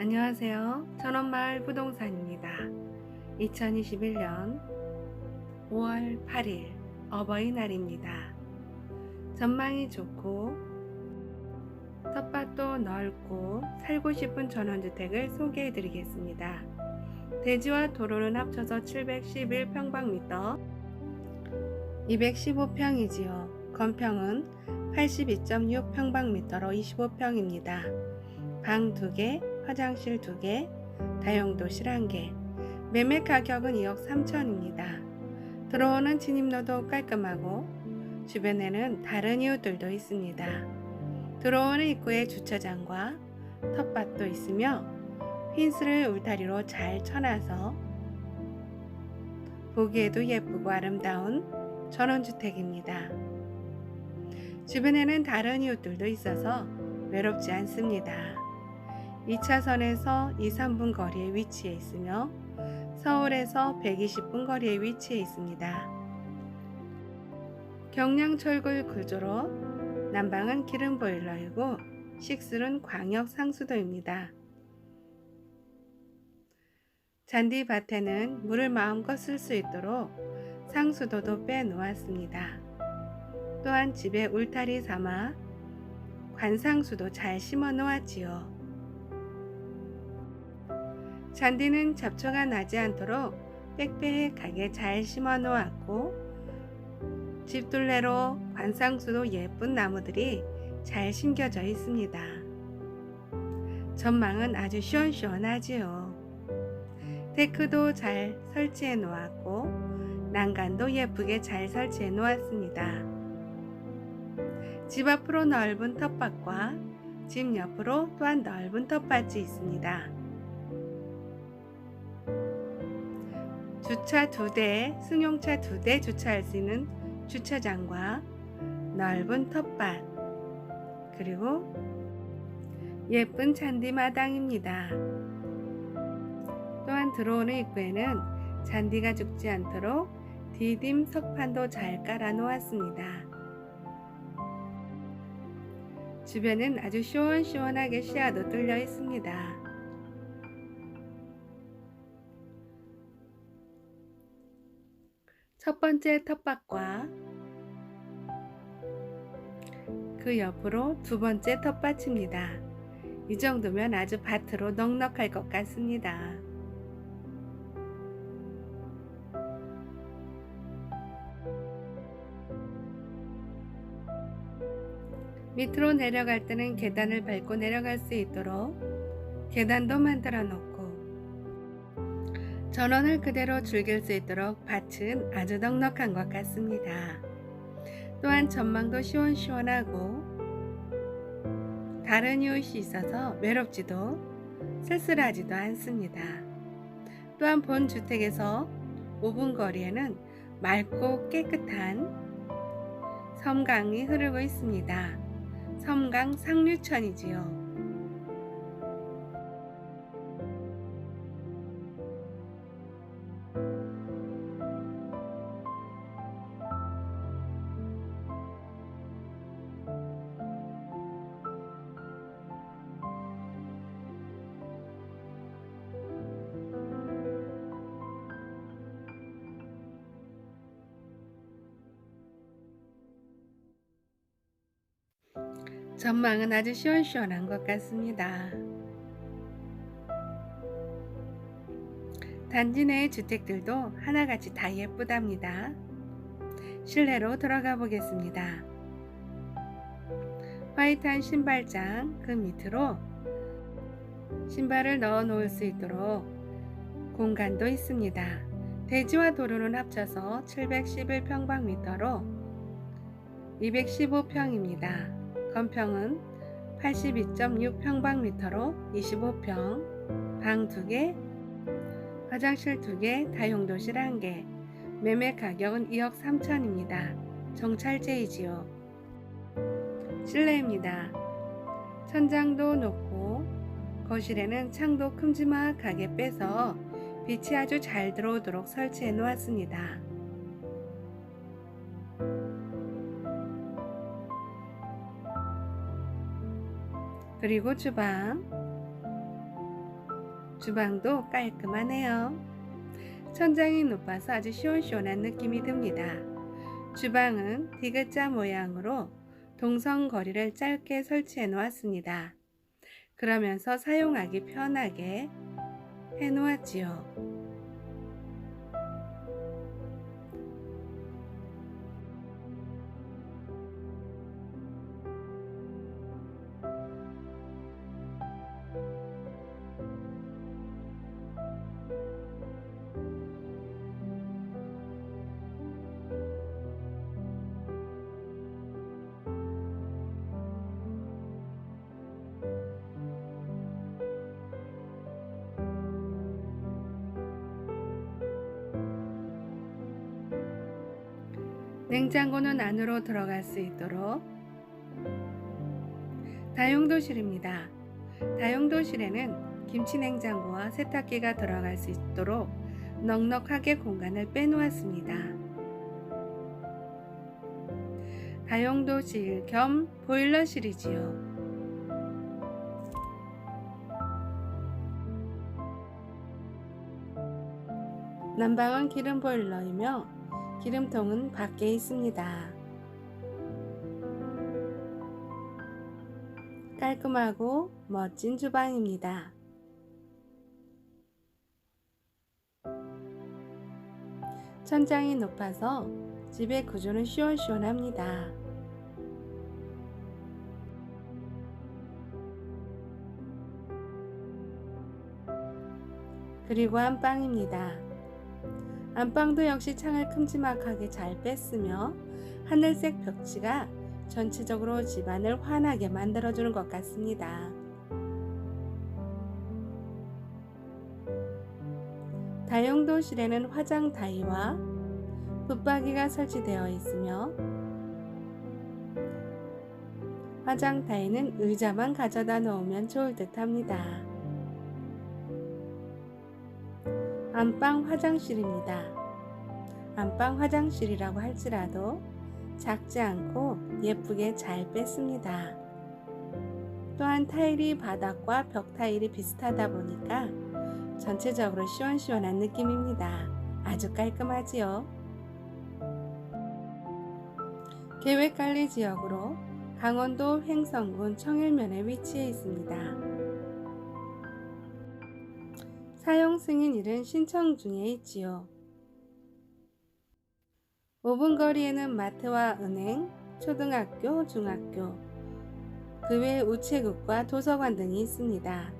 안녕하세요. 천원마을 부동산입니다. 2021년 5월 8일 어버이날입니다. 전망이 좋고 텃밭도 넓고 살고 싶은 전원주택을 소개해 드리겠습니다. 대지와 도로는 합쳐서 711평방미터 215평이지요. 건평은 82.6평방미터로 25평입니다. 방 2개, 화장실 2개, 다용도실 1개. 매매 가격은 2억 3천입니다. 들어오는 진입로도 깔끔하고 주변에는 다른 이웃들도 있습니다. 들어오는 입구에 주차장과 텃밭도 있으며 핀스를 울타리로 잘 쳐놔서 보기에도 예쁘고 아름다운 전원주택입니다. 주변에는 다른 이웃들도 있어서 외롭지 않습니다. 2차선에서 2, 3분 거리에 위치해 있으며 서울에서 120분 거리에 위치해 있습니다. 경량철골 구조로 난방은 기름 보일러이고 식술은 광역 상수도입니다. 잔디밭에는 물을 마음껏 쓸 수 있도록 상수도도 빼놓았습니다. 또한 집에 울타리 삼아 관상수도 잘 심어 놓았지요. 잔디는 잡초가 나지 않도록 빽빽하게 잘 심어 놓았고 집 둘레로 관상수도 예쁜 나무들이 잘 심겨져 있습니다. 전망은 아주 시원시원하지요. 데크도 잘 설치해 놓았고 난간도 예쁘게 잘 설치해 놓았습니다. 집 앞으로 넓은 텃밭과 집 옆으로 또한 넓은 텃밭이 있습니다. 주차 두 대, 승용차 두 대 주차할 수 있는 주차장과 넓은 텃밭, 그리고 예쁜 잔디 마당입니다. 또한 들어오는 입구에는 잔디가 죽지 않도록 디딤 석판도 잘 깔아 놓았습니다. 주변은 아주 시원시원하게 시야도 뚫려 있습니다. 첫 번째 텃밭과 그 옆으로 두 번째 텃밭입니다. 이 정도면 아주 밭으로 넉넉할 것 같습니다. 밑으로 내려갈 때는 계단을 밟고 내려갈 수 있도록 계단도 만들어 놓고 전원을 그대로 즐길 수 있도록 밭은 아주 넉넉한 것 같습니다. 또한 전망도 시원시원하고 다른 이웃이 있어서 외롭지도 쓸쓸하지도 않습니다. 또한 본 주택에서 5분 거리에는 맑고 깨끗한 섬강이 흐르고 있습니다. 섬강 상류천이지요. 전망은 아주 시원시원한 것 같습니다. 단지 내의 주택들도 하나같이 다 예쁘답니다. 실내로 들어가 보겠습니다. 화이트한 신발장 그 밑으로 신발을 넣어 놓을 수 있도록 공간도 있습니다. 대지와 도로는 합쳐서 711평방미터로 215평입니다. 건평은 82.6평방미터로 25평, 방 2개, 화장실 2개, 다용도실 1개, 매매 가격은 2억 3천입니다. 정찰제이지요. 실내입니다. 천장도 높고 거실에는 창도 큼지막하게 빼서 빛이 아주 잘 들어오도록 설치해 놓았습니다. 그리고 주방 주방도 깔끔하네요. 천장이 높아서 아주 시원시원한 느낌이 듭니다. 주방은 디귿자 모양으로 동성거리를 짧게 설치해 놓았습니다. 그러면서 사용하기 편하게 해 놓았지요. 냉장고는 안으로 들어갈 수 있도록 다용도실입니다. 다용도실에는 김치 냉장고와 세탁기가 들어갈 수 있도록 넉넉하게 공간을 빼놓았습니다. 다용도실 겸 보일러실이지요. 난방은 기름 보일러이며 기름통은 밖에 있습니다. 깔끔하고 멋진 주방입니다. 천장이 높아서 집의 구조는 시원시원합니다. 그리고 안방입니다. 안방도 역시 창을 큼지막하게 잘 뺐으며 하늘색 벽지가 전체적으로 집안을 환하게 만들어주는 것 같습니다. 다용도실에는 화장台와 붙박이가 설치되어 있으며 화장台는 의자만 가져다 놓으면 좋을 듯 합니다. 안방 화장실입니다. 안방 화장실이라고 할지라도 작지 않고 예쁘게 잘 뺐습니다. 또한 타일이 바닥과 벽 타일이 비슷하다 보니까 전체적으로 시원시원한 느낌입니다. 아주 깔끔하지요. 계획관리 지역으로 강원도 횡성군 청일면에 위치해 있습니다. 사용 승인일은 신청 중에 있지요. 5분 거리에는 마트와 은행, 초등학교, 중학교, 그 외 우체국과 도서관 등이 있습니다.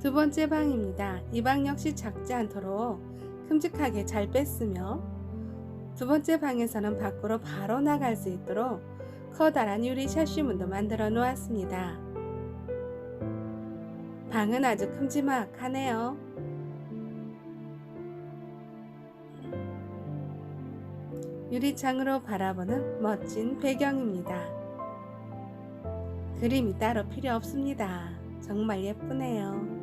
두 번째 방입니다. 이 방 역시 작지 않도록 큼직하게 잘 뺐으며 두 번째 방에서는 밖으로 바로 나갈 수 있도록 커다란 유리 샤시문도 만들어 놓았습니다. 방은 아주 큼지막하네요. 유리창으로 바라보는 멋진 배경입니다. 그림이 따로 필요 없습니다. 정말 예쁘네요.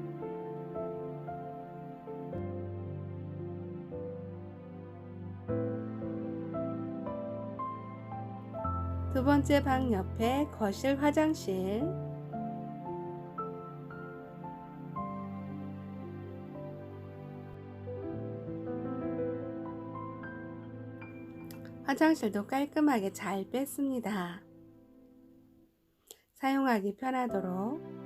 두 번째 방 옆에 거실 화장실 화장실도 깔끔하게 잘 뺐습니다. 사용하기 편하도록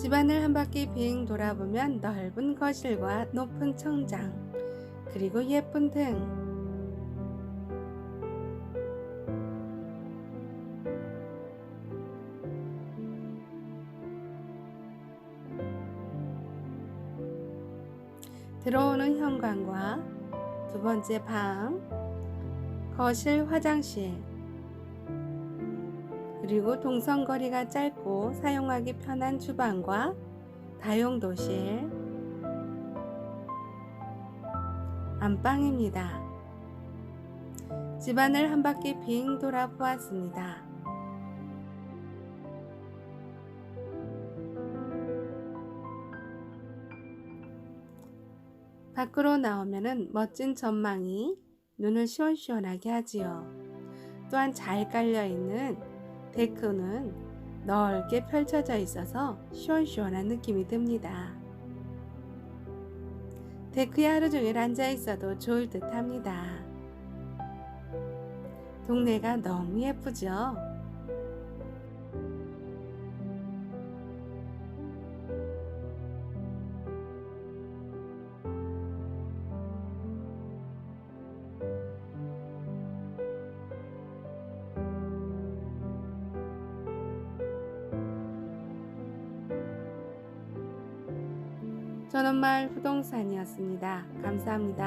집안을 한 바퀴 빙 돌아보면 넓은 거실과 높은 청장, 그리고 예쁜 등. 들어오는 현관과 두 번째 방, 거실 화장실, 그리고 동선거리가 짧고 사용하기 편한 주방과 다용 도실, 안방입니다. 집안을 한 바퀴 빙 돌아 보았습니다. 밖으로 나오면은 멋진 전망이 눈을 시원시원하게 하지요. 또한 잘 깔려 있는 데크는 넓게 펼쳐져 있어서 시원시원한 느낌이 듭니다. 데크에 하루 종일 앉아 있어도 좋을 듯 합니다. 동네가 너무 예쁘죠? 전원마을 부동산이었습니다. 감사합니다.